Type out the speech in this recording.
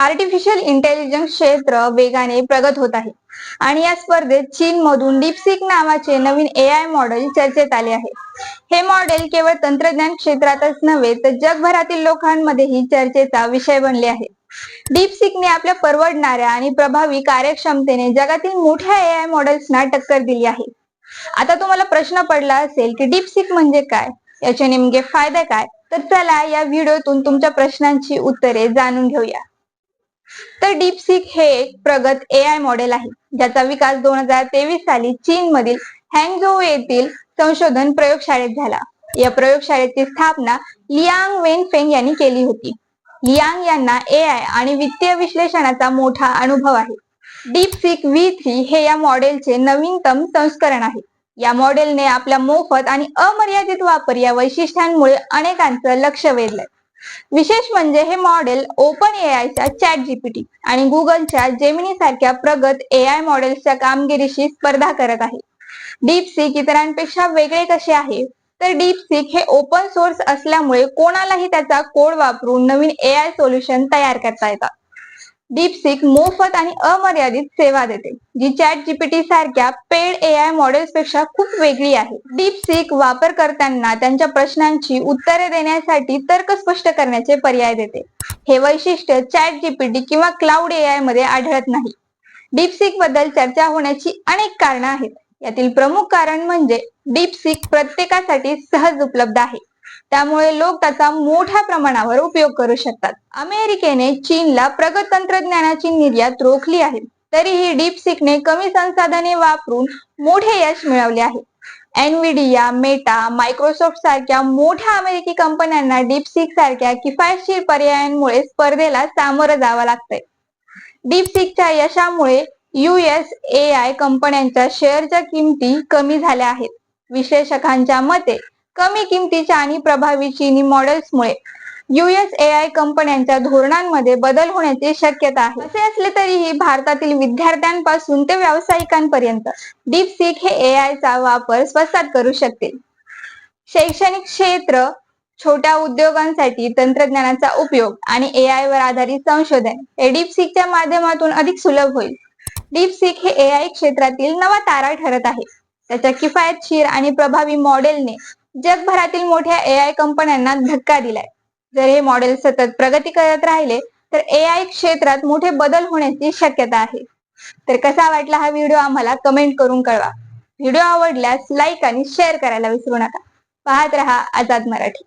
Artificial intelligence क्षेत्र वेगाने प्रगत होत आहे. आणि या स्पर्धेत चीन मधून डीपसिक नावाचे नवीन ए आय मॉडेल चर्चेत आले आहे. हे मॉडेल केवळ तंत्रज्ञान क्षेत्रातच नव्हे तर जगभरातील लोकांमध्येही चर्चेचा विषय बनले आहे. डीपसिकने आपल्या परवडणाऱ्या आणि प्रभावी कार्यक्षमतेने जगातील मोठ्या ए आय मॉडेल्सना टक्कर दिली आहे. आता तुम्हाला प्रश्न पडला असेल की डीपसिक म्हणजे काय? याचे नेमके फायदे काय? तर चला या व्हिडिओतून तुमच्या प्रश्नांची उत्तरे जाणून घेऊया. तर डीपसिक हे एक प्रगत ए आय मॉडेल आहे. ज्याचा विकास दोन हजार तेवीस साली चीन मधील हँगझो येथील संशोधन प्रयोगशाळेत झाला. या प्रयोगशाळेची स्थापना लियांग वेन फेंग यांनी केली होती. लियांग यांना ए आय आणि वित्तीय विश्लेषणाचा मोठा अनुभव आहे. डीपसिक व्ही थ्री हे या मॉडेलचे नवीनतम संस्करण आहे. या मॉडेलने आपल्या मोफत आणि अमर्यादित वापर या वैशिष्ट्यांमुळे अनेकांचं लक्ष वेधलंय. विशेष म्हणजे हे मॉडेल ओपन ए आयच्या चॅट जीपीटी आणि गुगलच्या जेमिनी सारख्या प्रगत ए आय मॉडेल्सच्या कामगिरीशी स्पर्धा करत आहे. डीपसिक इतरांपेक्षा वेगळे कसे आहे? तर डीपसिक हे ओपन सोर्स असल्यामुळे कोणालाही त्याचा कोड वापरून नवीन ए आय सोल्युशन तयार करता येतात. डीपसिक मोफत आणि अमर्यादित सेवा देते जी चॅट जीपीटी सारख्या पेड ए आय मॉडेल्सपेक्षा खूप वेगळी आहे. डीपसिक वापरकर्त्यांना त्यांच्या प्रश्नांची उत्तरे देण्यासाठी तर्क स्पष्ट करण्याचे पर्याय देते. हे वैशिष्ट्य चॅट जीपीटी किंवा क्लाउड ए आयमध्ये आढळत नाही. डीपसिकबद्दल चर्चा होण्याची अनेक कारणं आहेत. यातील प्रमुख कारण म्हणजे डीपसिक प्रत्येकासाठी सहज उपलब्ध आहे. त्यामुळे लोक त्याचा मोठ्या प्रमाणावर उपयोग करू शकतात. अमेरिकेने चीनला प्रगत तंत्रज्ञानाची निर्यात रोखली आहे. तरीही डीपसिकने कमी संसाधने वापरून मोठे यश मिळवले आहे. एनविडिया मेटा मायक्रोसॉफ्ट सारख्या मोठ्या अमेरिकी कंपन्यांना डीपसिक सारख्या किफायतशीर पर्यायांमुळे स्पर्धेला सामोरं जावं लागतंय. डीपसिकच्या यशामुळे युएस ए आय कंपन्यांच्या शेअरच्या किमती कमी झाल्या आहेत. विश्लेषकांच्या मते कमी किमतीच्या आणि प्रभावी चीनी मॉडेल्समुळे युएस ए आय कंपन्यांच्या धोरणांमध्ये बदल होण्याची शक्यता आहे. असे असले तरीही भारतातील विद्यार्थ्यांपासून ते व्यावसायिकांपर्यंत डीपसिक हे ए आय चा वापर स्वस्तात करू शकतील शैक्षणिक क्षेत्र छोट्या उद्योगांसाठी तंत्रज्ञानाचा उपयोग आणि ए आय वर आधारित संशोधन हे डीपसिकच्या माध्यमातून अधिक सुलभ होईल. डीपसिक हे ए आय क्षेत्रातील नवा तारा ठरत आहे. त्याच्या किफायतशीर आणि प्रभावी मॉडेलने जगभरातील मोठ्या ए आय कंपन्यांना धक्का दिलाय. जर हे मॉडेल सतत प्रगती करत राहिले तर ए आय क्षेत्रात मोठे बदल होण्याची शक्यता आहे. तर कसा वाटला हा व्हिडिओ आम्हाला कमेंट करून कळवा. व्हिडिओ आवडल्यास लाईक आणि शेअर करायला विसरू नका. पाहत रहा आझाद मराठी.